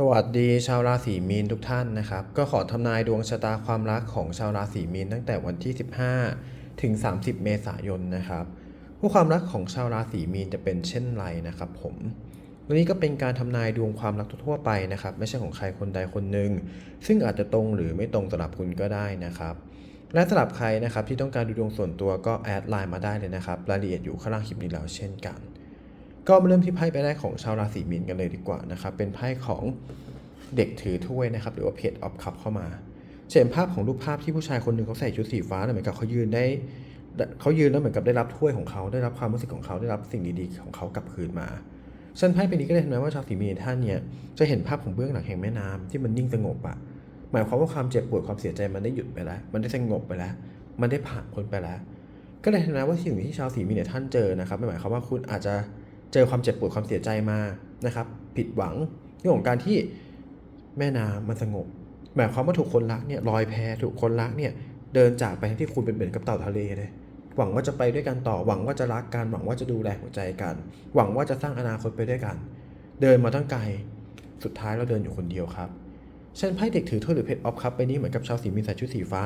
สวัสดีชาวราศีมีนทุกท่านนะครับ ก็ขอทำนายดวงชะตาความรักของชาวราศีมีนตั้งแต่วันที่ 15 ถึง 30 เมษายนนะครับผู้ความรักของชาวราศีมีนจะเป็นเช่นไรนะครับ ผมวันนี้ก็เป็นการทำนายดวงความรักทั่วไปนะครับ ไม่ใช่ของใครคนใดคนหนึ่งซึ่งอาจจะตรงหรือไม่ตรงสำหรับคุณก็ได้นะครับ และสำหรับใครนะครับที่ต้องการดูดวงส่วนตัวก็แอดไลน์มาได้เลยนะครับรายละเอียดอยู่ข้างล่างคลิปนี้แล้วเช่นกัน ก็มาเริ่มที่ไพ่ใบแรกของชาวราศีมีนกันเลยดีกว่านะครับ เป็นไพ่ของเด็กถือถ้วยนะครับ หรือว่าเพจออฟคัพเข้ามาเห็นภาพของรูปภาพที่ผู้ชายคนหนึ่งเขาใส่ชุดสีฟ้าเหมือนกับเขายืนได้เขายืนแล้วเหมือนกับได้รับถ้วยของเขาได้รับความรู้สึกของเขาได้รับสิ่งดีๆของเขากลับคืนมาฉันไพ่ใบนี้ก็เลยทำให้ว่าชาวสีมีนท่านเนี่ยจะเห็นภาพของเบื้องหลังแห่งแม่น้ำที่มันนิ่งสงบอะหมายความว่าความเจ็บปวดความเสียใจมันได้หยุดไปแล้ว มันได้สงบไปแล้ว มันได้ผ่านพ้นไปแล้ว ก็เลยทำให้ว่าสิ่งที่ชาวสีมีนเนี่ยท่านเจอนะครับไม่หมายความว่าคุณอาจจะ เจอความเจ็บปวดความเสียใจมานะครับ ผิดหวังเรื่องของการที่แม่น้ำมันสงบหมายความว่าถูกคนรักเนี่ยลอยแพถูกคนรักเนี่ยเดินจากไปที่คุณเป็นเหมือนกับเต่าทะเลเลยหวังว่าจะไปด้วยกันต่อหวังว่าจะรักกันหวังว่าจะดูแลหัวใจกัน หวังว่าจะสร้างอนาคตไปด้วยกัน เดินมาตั้งไกลสุดท้ายเราเดินอยู่คนเดียวครับเช่นไพ่เด็กถือถ้วยหรือเพชรออฟคัพไปนี้เหมือนกับชาวสีมีใส่ชุดสีฟ้า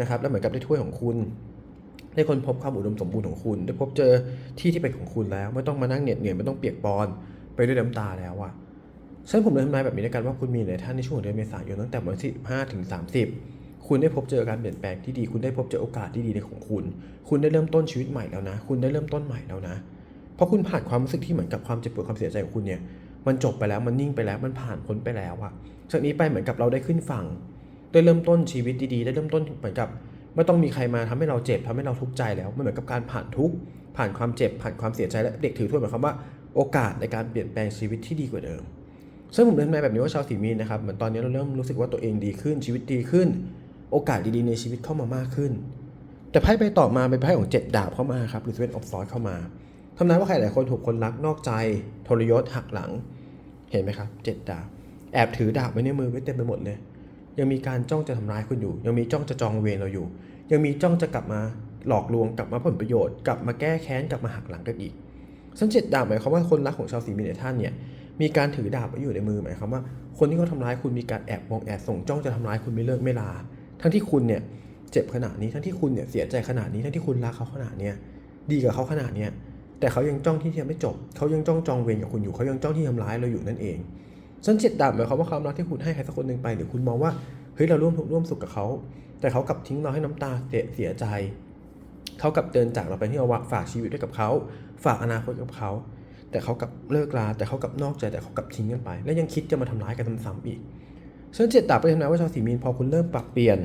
นะครับแล้วเหมือนกับได้ถ้วยของคุณ ได้คนพบความอุดมสมบูรณ์ของคุณ ได้พบเจอที่ที่เป็นของคุณแล้ว ไม่ต้องมานั่งเหน็ดเหนื่อยไม่ต้องเปียกปอน ไปด้วยน้ำตาแล้วอะฉะนั้นผมเลยทำนายแบบนี้ในกันว่าคุณมีหลายท่านในช่วงเดือนเมษายนตั้งแต่วันที่5ถึง30 คุณได้พบเจอการเปลี่ยนแปลงที่ดี คุณได้พบเจอโอกาสที่ดีในของคุณ คุณได้เริ่มต้นชีวิตใหม่แล้วนะ คุณได้เริ่มต้นใหม่แล้วนะ เพราะคุณผ่านความรู้สึกที่เหมือนกับความเจ็บปวดความเสียใจของคุณเนี่ย มันจบไปแล้ว มันนิ่งไปแล้ว มันผ่านพ้นไปแล้วอะจากนี้ไปเหมือนกับเราได้ขึ้นฝั่ง ได้เริ่มต้นชีวิตดีๆ ได้เริ่มต้นเหมือนกับ ไม่ต้องมีใครมาทำให้เราเจ็บทำให้เราทุกข์ใจแล้วมันเหมือนกับการผ่านทุกข์ผ่านความเจ็บผ่านความเสียใจและเด็กถือถ้วยหมายความว่าโอกาสในการเปลี่ยนแปลงชีวิตที่ดีกว่าเดิม ซึ่งผมเดินมาแบบนี้ว่าชาวสีมีนนะครับเหมือนตอนนี้เราเริ่มรู้สึกว่าตัวเองดีขึ้นชีวิตดีขึ้น โอกาสดีๆในชีวิตเข้ามามากขึ้น แต่ไพ่ไปต่อมาเป็นไพ่ของเจ็ดดาบเข้ามาครับหรือเป็นออฟซอสเข้ามาทำนายว่าใครหลายคนถูกคนรักนอกใจทรยศหักหลัง เห็นไหมครับเจ็ดดาบแอบถือดาบไว้ในมือไว้เต็มไปหมดเลย ยังมีการจ้องจะทำร้ายคุณอยู่ ยังมีจ้องจะจองเวรเราอยู่ ยังมีจ้องจะกลับมาหลอกลวงกลับมาผลประโยชน์กลับมาแก้แค้นกลับมาหักหลังกันอีกสันเจ็ดดาบหมายความว่าคนรักของชาวสีมีเนท่านเนี่ยมีการถือดาบไว้อยู่ในมือหมายความว่า คนที่เขาทำร้ายคุณมีการแอบมองแอบส่งจ้องจะทำร้ายคุณไม่เลิกไม่ลา ทั้งที่คุณเนี่ยเจ็บขนาดนี้ทั้งที่คุณเนี่ยเสียใจขนาดนี้ทั้งที่คุณรักเขาขนาดเนี้ยดีกับเขาขนาดเนี้ยแต่เขายังจ้องที่จะไม่จบ เขายังจ้องจองเวรกับคุณอยู่ เขายังจ้องที่ทำร้ายเราอยู่นั่นเอง ฉันเจ็ดดาบหมายความว่าความรักที่คุณให้ใครสักคนหนึ่งไป หรือคุณมองว่าเฮ้ยเราร่วมทุกข์ร่วมสุขกับเขา แต่เขากลับทิ้งเราให้น้ำตาเสียใจ เขากลับเดินจากเราไปที่เราฝากชีวิตไว้กับเขา ฝากอนาคตกับเขา แต่เขากลับเลิกลา แต่เขากลับนอกใจแต่เขากลับทิ้งกันไป และยังคิดจะมาทำร้ายกันซ้ำๆอีกฉันเจ็ดดาบไปทำนายว่าชาวสีมีนพอคุณเริ่มปรับเปลี่ยน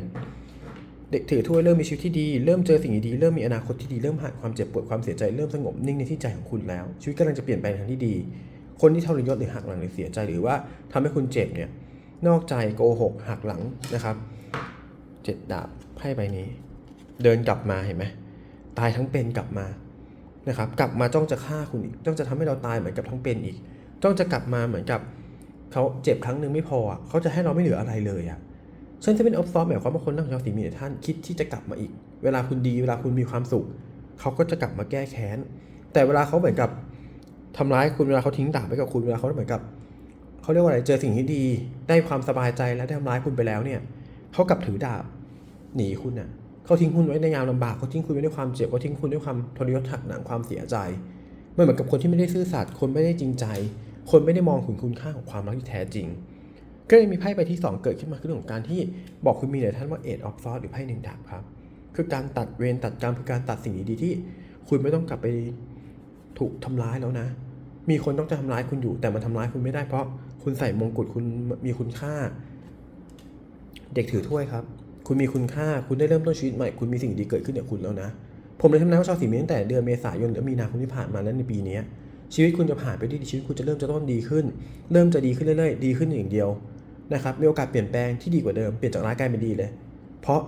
เด็กถือถ้วยเริ่มมีชีวิตที่ดี เริ่มเจอสิ่งดีๆเริ่มมีอนาคตที่ดี เริ่มผ่านความเจ็บปวดความเสียใจ เริ่มสงบนิ่งในที่ใจของคุณแล้ว ชีวิตกำลังจะเปลี่ยนไปในทางที่ดี คนที่ทรยศหรือหักหลังหรือเสียใจหรือว่าทำให้คุณเจ็บเนี่ยนอกใจโกหกหักหลังนะครับเจ็ดดาบไพ่ใบนี้ เดินกลับมาเห็นไหมตายทั้งเป็นกลับมานะครับ กลับมาจ้องจะฆ่าคุณอีกจ้องจะทำให้เราตายเหมือนกับทั้งเป็นอีก จ้องจะกลับมาเหมือนกับเขาเจ็บครั้งหนึ่งไม่พอเขาจะให้เราไม่เหลืออะไรเลยอะฉันจะเป็นออฟซอฟหมายความว่าคนนักชาวสีมีท่านคิดที่จะกลับมาอีก เวลาคุณดีเวลาคุณมีความสุขเขาก็จะกลับมาแก้แค้นแต่เวลาเขาเหมือนกับ ทำร้ายคุณเวลาเขาทิ้งดาบไปกับคุณเวลาเขาเหมือนกับเขาเรียกว่าอะไรเจอสิ่งที่ดี ได้ความสบายใจแล้วได้ทำร้ายคุณไปแล้วเนี่ยเขากลับถือดาบหนีคุณน่ะเขาทิ้งคุณไว้ในยามลำบากเขาทิ้งคุณไว้ด้วยความเจ็บเขาทิ้งคุณด้วยความทรยศหักหนังความเสียใจมันเหมือนกับคนที่ไม่ได้ซื่อสัตย์คนไม่ได้จริงใจ คนไม่ได้มองถึงคุณค่าของความรักที่แท้จริง ก็เลยมีไพ่ใบที่ 2 เกิดขึ้นมาคือเรื่องของการที่บอกคุณมีหลายท่านว่าเอ็ดออฟซอสหรือไพ่หนึ่งดาบครับคือการตัดเวรตัดกรรมคือการตัดสิ่งดีๆที่ คุณไม่ต้องกลับไปถูกทำร้ายแล้วนะ มีคนต้องจะทำร้ายคุณอยู่ แต่มันทำร้ายคุณไม่ได้เพราะคุณใส่มงกุฎคุณมีคุณค่า เด็กถือถ้วยครับ คุณมีคุณค่า คุณได้เริ่มต้นชีวิตใหม่ คุณมีสิ่งดีเกิดขึ้นกับคุณแล้วนะ ผมเลยทำนายว่าชาวสีมีตั้งแต่เดือนเมษายนหรือมีนาคมที่ผ่านมาแล้วในปีนี้ชีวิตคุณจะผ่านไปได้ดีชีวิตคุณจะเริ่มจะต้นดีขึ้น เริ่มจะดีขึ้นเรื่อยๆ ดีขึ้นอย่างเดียวนะครับมีโอกาสเปลี่ยนแปลงที่ดีกว่าเดิมเปลี่ยนจากร้ายกลายเป็นดีเลย เพราะ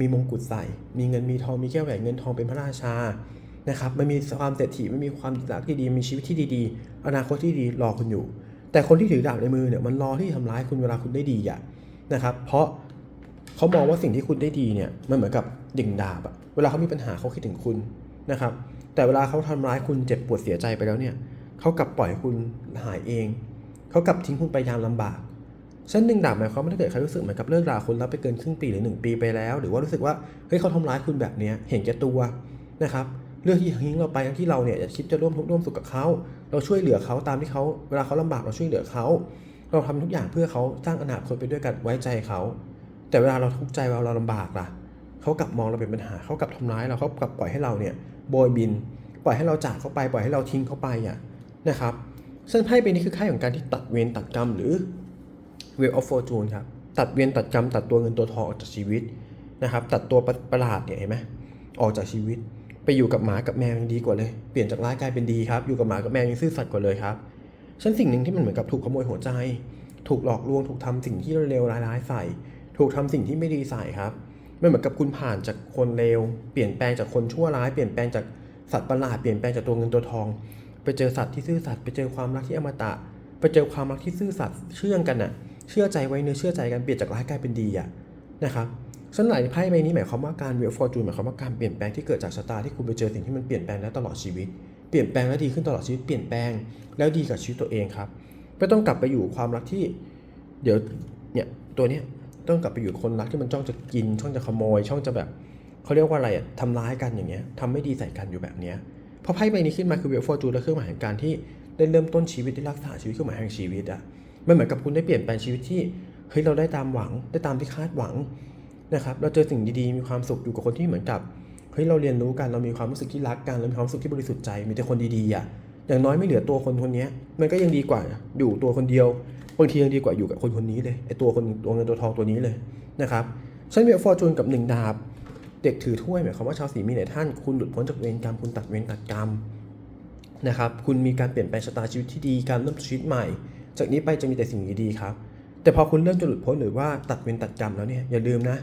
มีมงกุฎใส่ มีเงินมีทองมีแก้วแหวนเงินทองเป็นพระราชา นะครับมันมีความเศรษฐีมันมีความรักที่ดีมีชีวิตที่ดีๆ อนาคตที่ดีรอคุณอยู่ แต่คนที่ถือดาบในมือเนี่ยมันรอที่ทำร้ายคุณเวลาคุณได้ดีอะนะครับ เพราะเขามองว่าสิ่งที่คุณได้ดีเนี่ยมันเหมือนกับดิ่งดาบอะเวลาเขามีปัญหาเขาคิดถึงคุณนะครับ แต่เวลาเขาทำร้ายคุณเจ็บปวดเสียใจไปแล้วเนี่ยเขากลับปล่อยคุณหายเองเขากลับทิ้งคุณไปยามลำบากเช่นหนึ่งดาบหมายความว่าถ้าเกิดใครรู้สึกเหมือนกับเลิกราคนรับไปเกินครึ่งปีหรือหนึ่งปีไปแล้ว หรือว่ารู้สึกว่าเฮ้ยเขาทำร้ายคุณแบบเนี้ยเห็นแก่ตัวนะครับ เลือกที่จะทิ้งเราไปทั้งที่เราเนี่ยอยากคิดจะร่วมทุกข์ร่วมสุขกับเขา เราช่วยเหลือเขาตามที่เขาเวลาเขาลำบากเราช่วยเหลือเขา เราทำทุกอย่างเพื่อเขาสร้างอนาคตไปด้วยกันไว้ใจเขา แต่เวลาเราทุกข์ใจเวลาเราลำบากล่ะเขากลับมองเราเป็นปัญหาเขากลับทำร้ายเราเขากลับปล่อยให้เราเนี่ยโบยบิน ปล่อยให้เราจากเขาไปปล่อยให้เราทิ้งเขาไปอะนะครับซึ่งไพ่ใบนี้คือไพ่ของการที่ตัดเวรตัดกรรมหรือ Wheel of Fortune ครับตัดเวรตัดกรรมตัดตัวเงินตัวทองออกจากชีวิตนะครับตัดตัวประประหลาดเนี่ยเห็นไหมออกจากชีวิต ไปอยู่กับหมากับแมวยังดีกว่าเลย เปลี่ยนจากร้ายกลายเป็นดีครับ อยู่กับหมากับแมวยังซื่อสัตย์กว่าเลยครับฉันสิ่งหนึ่งที่มันเหมือนกับถูกขโมยหัวใจ ถูกหลอกลวง ถูกทำสิ่งที่เลวร้ายใส่ ถูกทำสิ่งที่ไม่ดีใส่ครับ มันเหมือนกับคุณผ่านจากคนเลว เปลี่ยนแปลงจากคนชั่วร้าย เปลี่ยนแปลงจากสัตว์ประหลาด เปลี่ยนแปลงจากตัวเงินตัวทอง ไปเจอสัตว์ที่ซื่อสัตย์ ไปเจอความรักที่อมตะ ไปเจอความรักที่ซื่อสัตย์ เชื่องกันน่ะ เชื่อใจไว้เนื้อเชื่อใจกัน เปลี่ยนจากร้ายกลายเป็นดีอะ นะครับส่วนหลายไพ่ใบนี้หมายความว่าการ Wheel of Fortune หมายความว่าการเปลี่ยนแปลงที่เกิดจากชะตาที่คุณไปเจอสิ่งที่มันเปลี่ยนแปลงแล้วตลอดชีวิต เปลี่ยนแปลงแล้วดีขึ้นตลอดชีวิตเปลี่ยนแปลงแล้วดีกับชีวิตตัวเองครับไม่ต้องกลับไปอยู่ความรักที่ เดี๋ยวเนี่ยตัวเนี้ยต้องกลับไปอยู่คนรักที่มันจ้องจะกินช่องจะขโมย ช่องจะแบบเขาเรียกว่าอะไรอะทำร้ายกันอย่างเงี้ยทำไม่ดีใส่กันอยู่แบบเนี้ยพอไพ่ใบนี้ขึ้นมาคือ Wheel of Fortune และเครื่องหมายแห่งการที่ได้เริ่มต้นชีวิตได้รักษาชีวิตเครื่องหมายแห่งชีวิตอะมันเหมือนกับคุณได้เปลี่ยนแปลงชีวิตที่ เฮ้ยเราได้ตามหวังได้ตามที่คาดหวังนะครับเราเจอสิ่งดีๆมีความสุขอยู่กับคนที่เหมือนกับเฮ้ยเราเรียนรู้กันเรามีความรู้สึกที่รักกันเรามีความรู้สึกที่บริสุทธิ์ใจมีแต่คนดีๆอะอย่างน้อยไม่เหลือตัวคนคนนี้มันก็ยังดีกว่าอยู่ตัวคนเดียวบางทียังดีกว่าอยู่กับคนคนนี้เลยไอตัวคนตัวเงินตัวทองตัวนี้เลยนะครับฉันมีฟอร์จูนกับหนึ่งดาบ เด็กถือถ้วยหมายความว่าชาวสีมีไหนท่าน คุณหลุดพ้นจากเวรกรรมคุณตัดเวรตัดกรรมนะครับคุณมีการเปลี่ยนแปลงชะตาชีวิตที่ดีการเริ่มชีวิตใหม่ จากนี้ไปจะมีแต่สิ่งดีๆครับ แต่พอคุณเริ่มจะหลุดพ้นหรือว่าตัดเวรตัดกรรมแล้วเนี่ยอย่าลืมนะ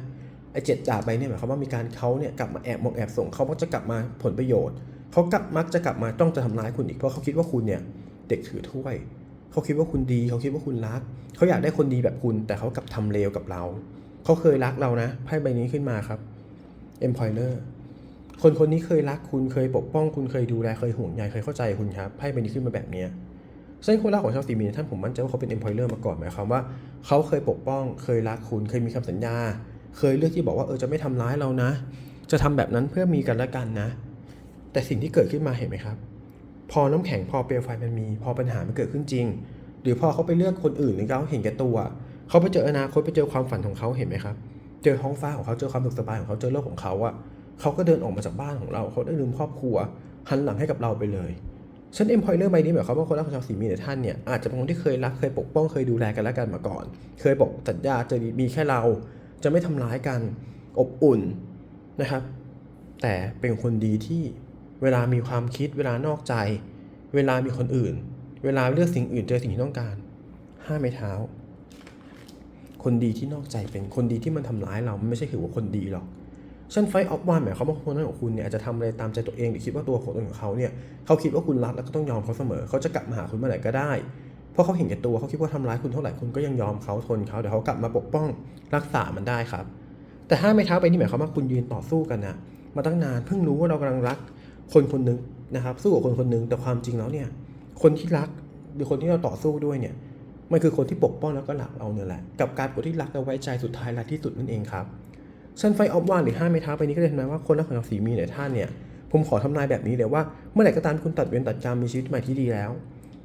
ไอเจ็ดดาบใบเนี่ยหมายความว่ามีการเขาเนี่ยกลับมาแอบมองแอบส่งเขามักจะกลับมาผลประโยชน์เขากลับมักจะกลับมาต้องจะทำร้ายคุณอีกเพราะเขาคิดว่าคุณเนี่ยเด็กถือถ้วย เขาคิดว่าคุณดี เขาคิดว่าคุณรัก เขาอยากได้คนดีแบบคุณ แต่เขากลับทำเลวกับเรา เขาเคยรักเรานะไพ่ใบนี้ขึ้นมาครับ Employer คนคนนี้เคยรักคุณเคยปกป้องคุณเคยดูแลเคยห่วงใยเคยเข้าใจคุณครับไพ่ใบนี้ขึ้นมาแบบเนี้ย เส้นคนรักของชาวสีมีนท่านผมมั่นใจว่าเขาเป็น Employer มาก่อนหมายความว่าเขาเคยปกป้อง เคยรักคุณ เคยมีคำสัญญา เคยเลือกที่บอกว่าเออจะไม่ทำร้ายเรานะ จะทำแบบนั้นเพื่อมีกันและกันนะ แต่สิ่งที่เกิดขึ้นมาเห็นไหมครับ พอน้ำแข็งพอเปลวไฟมันมี พอปัญหามันเกิดขึ้นจริง หรือพอเขาไปเลือกคนอื่นหรือเขาเห็นแก่ตัวเขาไปเจออนาคตไปเจอความฝันของเขาเห็นไหมครับ เจอท้องฟ้าของเขาเจอความสุขสบายของเขาเจอโลกของเขาอะเขาก็เดินออกมาจากบ้านของเราเขาได้ลืมครอบครัวหันหลังให้กับเราไปเลย ฉันเอ็มพอยเลอร์ใบนี้หมายความว่าคนรักของชาวสีมีในท่านเนี่ยอาจจะเป็นคนที่เคยรักเคยปกป้องเคยดูแลกันและกันมาก่อน เคยบอกสัญญาจะมีแค่เรา จะไม่ทำร้ายกันอบอุ่นนะครับ แต่เป็นคนดีที่เวลามีความคิด เวลานอกใจ เวลามีคนอื่น เวลาเลือกสิ่งอื่นเจอสิ่งที่ต้องการห้ามไม่เท้า คนดีที่นอกใจเป็นคนดีที่มันทำร้ายเรามันไม่ใช่ถือว่าคนดีหรอก ฉันไฟออฟวันหมายความว่าคนนั้นของคุณเนี่ยอาจจะทำอะไรตามใจตัวเองหรือคิดว่าตัวของของเขาเนี่ยเขาคิดว่าคุณรักแล้วก็ต้องยอมเขาเสมอ เขาจะกลับมาหาคุณเมื่อไหร่ก็ได้ เพราะเขาเห็นแก่ตัวเขาคิดว่าทำร้ายคุณเท่าไหร่คุณก็ยังยอมเขาทนเขาเดี๋ยวเขากลับมาปกป้องรักษามันได้ครับ แต่ถ้าไม่เท้าไปนี่หมายความว่าคุณยืนต่อสู้กันนะมาตั้งนานเพิ่งรู้ว่าเรากำลังรักคนคนหนึ่งนะครับสู้กับคนคนหนึ่งแต่ความจริงแล้วเนี่ยคนที่รักหรือคนที่เราต่อสู้ด้วยเนี่ยมันคือคนที่ปกป้องแล้วก็หลักเราเนี่ยแหละกับการคนที่รักและไว้ใจสุดท้ายและที่สุดนั่นเองครับ ชันไฟออฟวานหรือห้าไม้เท้าไปนี้ก็เลยทำนายว่าคนรักของสีมีเนี่ยท่านเนี่ยผมขอทำนายแบบนี้เลยว่าเมื่อไหร่ก็ตามคุณตัดเวรตัดกรรมมีชีวิตใหม่ที่ดีแล้ว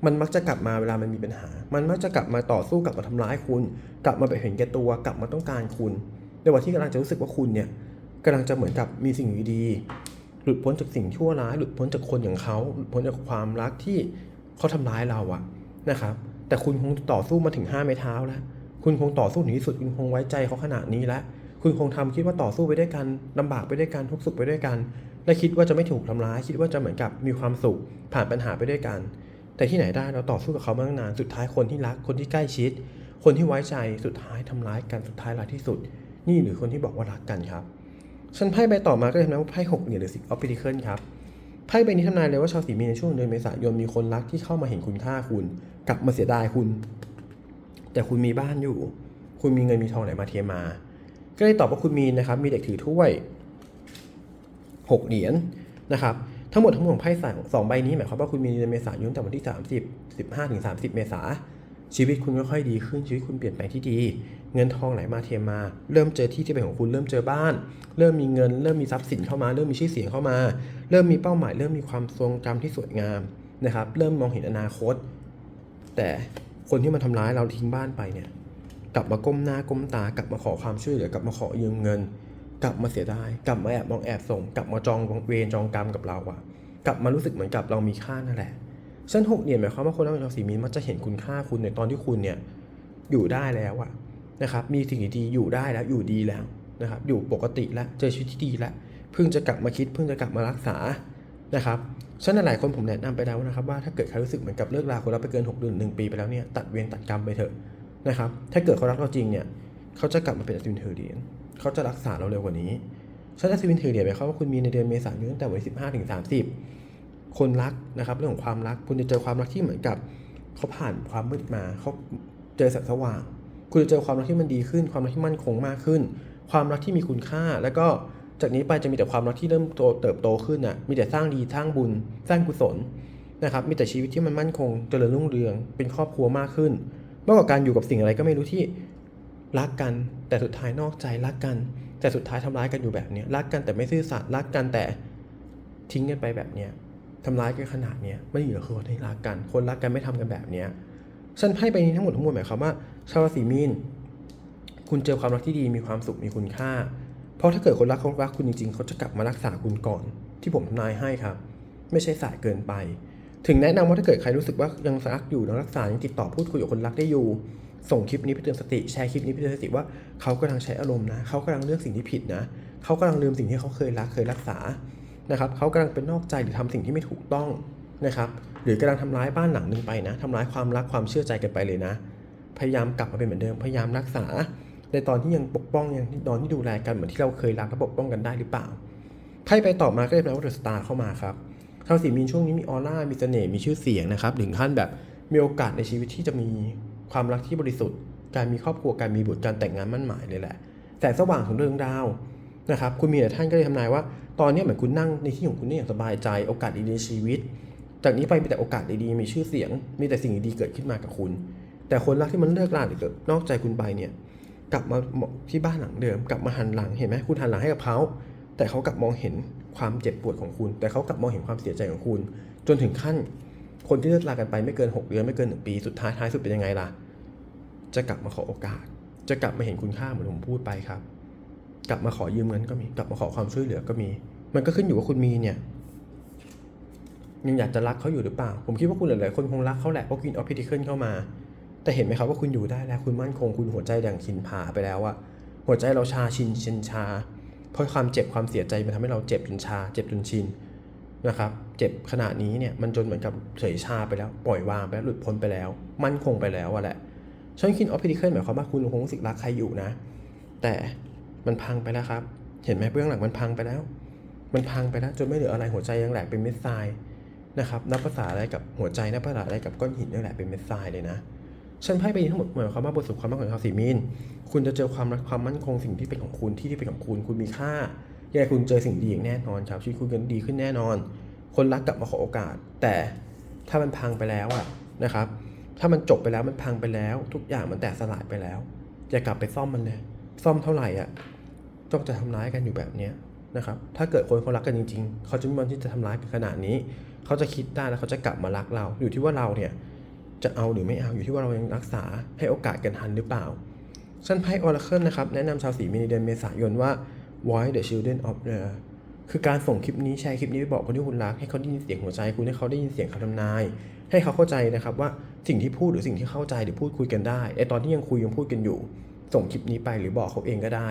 มันมักจะกลับมาเวลามันมีปัญหา มันมักจะกลับมาต่อสู้กลับมาทำร้ายคุณ กลับมาไปเห็นแก่ตัวกลับมาต้องการคุณในวันที่กำลังจะรู้สึกว่าคุณเนี่ยกำลังจะเหมือนกับมีสิ่งดีๆหลุดพ้นจากสิ่งชั่วร้ายหลุดพ้นจากคนอย่างเขาหลุดพ้นจากความรักที่เขาทำร้ายเราอะนะครับแต่คุณคงต่อสู้มาถึงห้าไม้เท้าแล้ว คุณคงต่อสู้ถึงที่สุดคุณคงไว้ใจเขาขนาดนี้แล้ว คุณคงทำคิดว่าต่อสู้ไปด้วยกันลำบากไปด้วยกันทุกสุขไปด้วยกัน และคิดว่าจะไม่ถูกทำร้าย คิดว่าจะเหมือนกับมีความสุข ผ่านปัญหาไปด้วยกัน แต่ที่ไหนได้เราต่อสู้กับเขามาตั้งนานสุดท้ายคนที่รักคนที่ใกล้ชิด คนที่ไว้ใจสุดท้ายทำร้ายกันสุดท้ายร้ายที่สุด นี่หรือคนที่บอกว่ารักกันครับฉันไพ่ใบต่อมาก็เลยทำนายว่าไพ่หกเหรียญหรือสิบออฟฟิเคิลครับไพ่ใบนี้ทำนายเลยว่าชาวสีมีนในช่วงเดือนเมษายนมีคนรักที่เข้ามาเห็นคุณค่าคุณ กลับมาเสียดายคุณ แต่คุณมีบ้านอยู่ คุณมีเงินมีทองไหลมาเทมา ก็เลยตอบว่าคุณมีนะครับ มีเด็กถือถ้วยหกเหรียญนะครับ ทั้งหมดทั้งมวลของไพ่สองสองใบนี้ หมายความว่าคุณมีในเมษายนตั้งแต่วันที่ 30 15ถึง30 เมษาชีวิตคุณค่อยๆดีขึ้นชีวิตคุณเปลี่ยนแปลงที่ดี เงินทองไหลมาเทมา เริ่มเจอที่ที่เป็นของคุณเริ่มเจอบ้าน เริ่มมีเงิน เริ่มมีทรัพย์สินเข้ามา เริ่มมีชื่อเสียงเข้ามา เริ่มมีเป้าหมาย เริ่มมีความทรงจำที่สวยงามนะครับ เริ่มมองเห็นอนาคต แต่คนที่มาทำร้ายเราทิ้งบ้านไปเนี่ย กลับมาก้มหน้าก้มตากลับมาขอความช่วยเหลือกลับมาขอยืมเงิน กลับมาเสียดายกลับมาแอบมองแอบส่ง กลับมาจองเวรจองกรรมกับเราอะกลับมารู้สึกเหมือนกับเรามีค่านั่นแหละเส้นหกเหรียหมายความว่าคนราศีมีนมักจะเห็นคุณค่าคุณในตอนที่คุณเนี่ยอยู่ได้แล้วอะนะครับมีสิ่งดีๆอยู่ได้แล้วอยู่ดีแล้วนะครับอยู่ปกติแล้วเจอชีวิตที่ดีแล้วเพิ่งจะกลับมาคิดเพิ่งจะกลับมารักษานะครับฉะนั้นหลายคนผมแนะนำไปแล้วนะครับว่าถ้าเกิดใครรู้สึกเหมือนกับเลิกลาคนรักไปเกิน 6 เดือนหนึ่งปีไปแล้วเนี่ยตัดเวรตัดกรรมไปเถอะ นะครับ ถ้าเกิดเขารักเราจริงเนี่ย เขาจะกลับมาเป็นอัศวินเทอร์เดียนเขาจะรักษาเราเร็วกว่านี้ฉันอัศวินเทอร์เดียนหมายความว่าคุณมีในเดือนเมษายนตั้งแต่วันที่15ถึง30คนรักนะครับ เรื่องของความรัก คุณจะเจอความรักที่เหมือนกับ เขาผ่านความมืดมา เขาเจอแสงสว่าง คุณจะเจอความรักที่มันดีขึ้น ความรักที่มั่นคงมากขึ้น ความรักที่มีคุณค่า แล้วก็จากนี้ไปจะมีแต่ความรักที่เริ่มโตเติบโตขึ้นอะ มีแต่สร้างดีสร้างบุญ สร้างกุศลนะครับ มีแต่ชีวิตที่มันมั่นคง เจริญรุ่งเรือง เป็นครอบครัวมากขึ้น มากกว่าการอยู่กับสิ่งอะไรก็ไม่รู้ที่รักกันแต่สุดท้ายนอกใจรักกัน แต่สุดท้ายทำร้ายกันอยู่แบบเนี้ยรักกันแต่ไม่ซื่อสัตย์รักกันแต่ทิ้งกันไปแบบเนี้ยทำร้ายกันขนาดเนี้ยไม่อยู่หรอกคือคนที่รักกัน คนรักกันไม่ทำกันแบบเนี้ยฉันไพ่ใบนี้ทั้งหมดทั้งมวลหมายความว่าชาวราศีมีนคุณเจอความรักที่ดีมีความสุขมีคุณค่า เพราะถ้าเกิดคนรักเขารักคุณจริงๆ เขาจะกลับมารักษาคุณก่อน ที่ผมทำนายให้ครับ ไม่ใช่สายเกินไป ถึงแนะนำว่าถ้าเกิดใครรู้สึกว่ายังรักอยู่ยังรักษายังติดต่อพูดคุยกับคนรักได้อยู่ ส่งคลิปนี้ไปเตือนสติแชร์คลิปนี้ไปเตือนสติว่าเขากำลังใช้อารมณ์นะเขากำลังเลือกสิ่งที่ผิดนะเขากำลังลืมสิ่งที่เขาเคยรักเคยรักษานะครับเขากำลังเป็นนอกใจหรือทำสิ่งที่ไม่ถูกต้องนะครับหรือกำลังทำร้ายบ้านหลังหนึ่งไปนะทำร้ายความรักความเชื่อใจกันไปเลยนะ พยายามกลับมาเป็นเหมือนเดิมพยายามรักษา ในตอนที่ยังปกป้องยังตอนที่ดูแลกันเหมือนที่เราเคยรักและปกป้องกันได้หรือเปล่าไพ่ไปต่อมาก็จะเป็นว่าเดอะสตาร์เข้ามาครับ ชาวสีมีนช่วงนี้มีออร่ามีเสน่ห์มีชื่อเสียงนะครับถึงขั้นแบบมีโอกาสในชีวิตที่จะมีความรักที่บริสุทธิ์ การมีครอบครัวการมีบุตรการแต่งงานมั่นหมายเลยแหละแสงสว่างของเรื่องดาวนะครับคุณมีแต่ท่านก็เลยทำนายว่าตอนนี้เหมือนคุณนั่งในที่ของคุณนี่อย่างสบายใจโอกาสดีในชีวิต จากนี้ไปมีแต่โอกาสดีๆมีชื่อเสียง มีแต่สิ่งดีๆเกิดขึ้นมากับคุณ แต่คนรักที่มันเลิกลาหรือเกิดนอกใจคุณไปเนี่ยกลับมาที่บ้านหลังเดิม กลับมาหันหลังเห็นไหมคุณหันหลังให้กับเขาแต่เขากลับมองเห็น ความเจ็บปวดของคุณ แต่เขากลับมองเห็นความเสียใจของคุณ จนถึงขั้น คนที่เลิกลากันไปไม่เกิน 6 เดือนไม่เกิน 1 ปี สุดท้ายท้ายสุดเป็นยังไงล่ะ จะกลับมาขอโอกาส จะกลับมาเห็นคุณค่าเหมือนผมพูดไปครับ กลับมาขอยืมเงินก็มี กลับมาขอความช่วยเหลือก็มี มันก็ขึ้นอยู่ว่าคุณมีเนี่ย ยังอยากจะรักเขาอยู่หรือเปล่า ผมคิดว่าคุณหลายๆคนคงรักเขาแหละเพราะกินออฟพิทิเคิลเข้ามา แต่เห็นไหมครับว่าคุณอยู่ได้แล้ว คุณมั่นคง คุณหัวใจดังชินผาไปแล้วอะหัวใจเราชาชินชินชา เพราะความเจ็บความเสียใจมันทำให้เราเจ็บจนชา เจ็บจนชินนะครับ เจ็บขนาดนี้เนี่ยมันจนเหมือนกับเฉยชาไปแล้ว ปล่อยวางไปแล้วหลุดพ้นไปแล้ว มั่นคงไปแล้วอะแหละฉันคิดออฟพิทิเคิลหมายความว่าคุณคงรู้สึกรักใครอยู่นะ แต่มันพังไปแล้วครับ เห็นไหมเบื้องหลังมันพังไปแล้ว มันพังไปแล้วจนไม่เหลืออะไรหัวใจยังแหลกเป็นเม็ดทรายนะครับนับภาษาอะไรกับหัวใจนับภาษาอะไรกับก้อนหินยังแหลกเป็นเม็ดทรายเลยนะ ฉันไพ่ไปทั้งหมดเหมายความว่าบทสรุปความรักของชาวสีมีน คุณจะเจอความรักความมั่นคงสิ่งที่เป็นของคุณที่ที่เป็นของคุณคุณมีค่ายังไงคุณเจอสิ่งดีอย่างแน่นอนครับชีวิตคุณกันดีขึ้นแน่นอน คนรักกลับมาขอโอกาส แต่ถ้ามันพังไปแล้วอะนะครับ ถ้ามันจบไปแล้วมันพังไปแล้ว ทุกอย่างมันแตกสลายไปแล้วอย่ากลับไปซ่อมมันเลย ซ่อมเท่าไหร่อะต้องจะทำร้ายกันอยู่แบบเนี้ยนะครับ ถ้าเกิดคนเขารักกันจริง ๆ เขาจะไม่มีวันที่จะทำร้ายกันขนาดนี้ เขาจะคิดได้แล้วเขาจะกลับมารักเรา อยู่ที่ว่าเราเนี่ย จะเอาหรือไม่เอาอยู่ที่ว่าเรายังรักษาให้โอกาสกันทันหรือเปล่าฉันไพ่ออร์เคิลนะครับ แนะนำชาวสีมีนในเดือนเมษายนว่า Voice the Children of the คือการส่งคลิปนี้แชร์คลิปนี้ไปบอกคนที่คุณรักให้เขาได้ยินเสียงหัวใจคุณให้เขาได้ยินเสียงคำทำนาย ให้เขาเข้าใจนะครับว่าสิ่งที่พูดหรือสิ่งที่เข้าใจหรือพูดคุยกันได้ไอตอนที่ยังคุยยังพูดกันอยู่ ส่งคลิปนี้ไปหรือบอกเขาเองก็ได้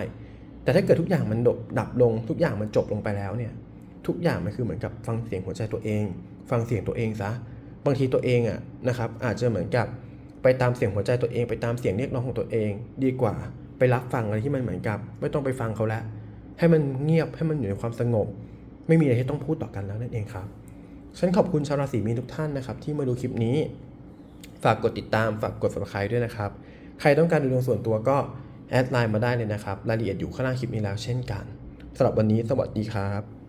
แต่ถ้าเกิดทุกอย่างมันดบดับลง ทุกอย่างมันจบลงไปแล้วเนี่ยทุกอย่างมันคือเหมือนกับฟังเสียงหัวใจตัวเอง ฟังเสียงตัวเองซะ บางทีตัวเองอะนะครับ อาจจะเหมือนกับไปตามเสียงหัวใจตัวเอง ไปตามเสียงเรียกร้องของตัวเอง ดีกว่าไปรับฟังอะไรที่มันเหมือนกับ ไม่ต้องไปฟังเขาแล้ว ให้มันเงียบให้มันอยู่ในความสงบ ไม่มีอะไรที่ต้องพูดต่อกันแล้วนั่นเองครับฉันขอบคุณชาวราศีมีนทุกท่านนะครับ ที่มาดูคลิปนี้ ฝากกดติดตามฝากกด subscribe ด้วยนะครับ ใครต้องการดูดวงส่วนตัวก็แอดไลน์มาได้เลยนะครับ รายละเอียดอยู่ข้างล่างคลิปนี้แล้วเช่นกันสำหรับวันนี้สวัสดีครับ